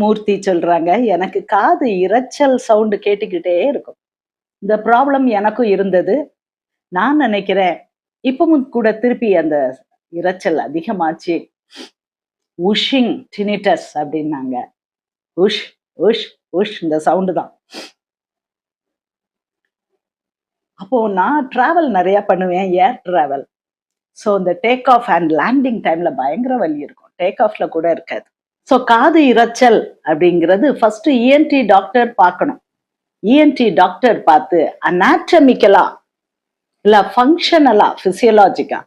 மூர்த்தி சொல்றாங்க எனக்கு காது இரைச்சல் சவுண்டு கேட்டுக்கிட்டே இருக்கும். இந்த ப்ராப்ளம் எனக்கும் இருந்தது. நான் நினைக்கிறேன் இப்பவும் கூட திருப்பி அந்த இரைச்சல் அதிகமாச்சு. உஷிங் டினிட்டஸ் அப்படின்னாங்க. உஷ் உஷ் உஷ் இந்த சவுண்டு தான். அப்போ நான் டிராவல் நிறைய பண்ணுவேன் ஏர் டிராவல் ஸோ இந்த டேக் ஆஃப் அண்ட் லேண்டிங் டைம்ல பயங்கர வலி இருக்கும். டேக் ஆஃப்ல கூட இருக்காது. ஸோ காது இரைச்சல் அப்படிங்கிறது ஃபர்ஸ்ட் இஎன்டி டாக்டர் பார்க்கணும். இஎன்டி டாக்டர் பார்த்து அனாட்டமிக்கலா இல்ல ஃபங்க்ஷனலா ஃபிசியலாஜிக்கா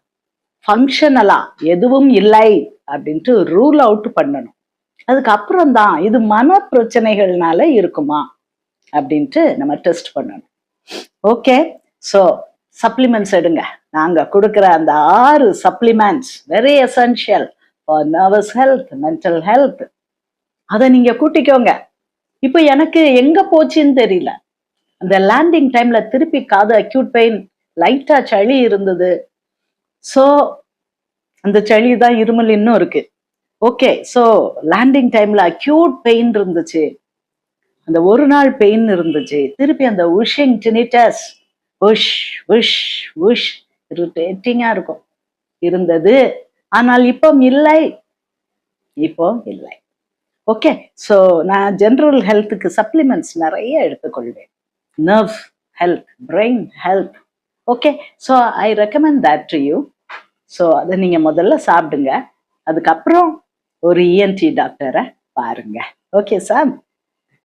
ஃபங்க்ஷனலா எதுவும் இல்லை அப்படின்ட்டு ரூல் அவுட் பண்ணணும். அதுக்கப்புறம் தான் இது மன பிரச்சனைகள்னால இருக்குமா அப்படின்ட்டு நம்ம டெஸ்ட் பண்ணணும். ஓகே ஸோ சப்ளிமெண்ட்ஸ் எடுங்க. நாங்க கொடுக்குற அந்த ஆறு supplements very essential nervous health mental health அதை நீங்க கூட்டிக்கோங்க. இப்போ எனக்கு எங்க போச்சுன்னு தெரியல. அந்த லேண்டிங் டைம்ல திருப்பி காது அக்யூட் பெயின் லைட்டா சளி இருந்தது. ஸோ அந்த சளி தான் இருமல் இன்னும் இருக்கு ஓகே ஸோ லேண்டிங் டைம்ல அக்யூட் பெயின் இருந்துச்சு. அந்த ஒரு நாள் பெயின் இருந்துச்சு. திருப்பி அந்த உஷிங் டினிட்டஸ் உஷ் உஷ் உஷ் இரிட்டேட்டிங்கா இருக்கும். இருந்தது. ஆனால் இப்போ இல்லை. இப்போ இல்லை. ஓகே ஸோ நான் ஜென்ரல் ஹெல்த்துக்கு சப்ளிமெண்ட்ஸ் நிறைய எடுத்துக்கொள்வேன். Nerve health brain health okay so I recommend that to you so அதை நீங்கள் முதல்ல சாப்பிடுங்க. அதுக்கப்புறம் ஒரு இஎன்டி டாக்டரை பாருங்க. Okay sir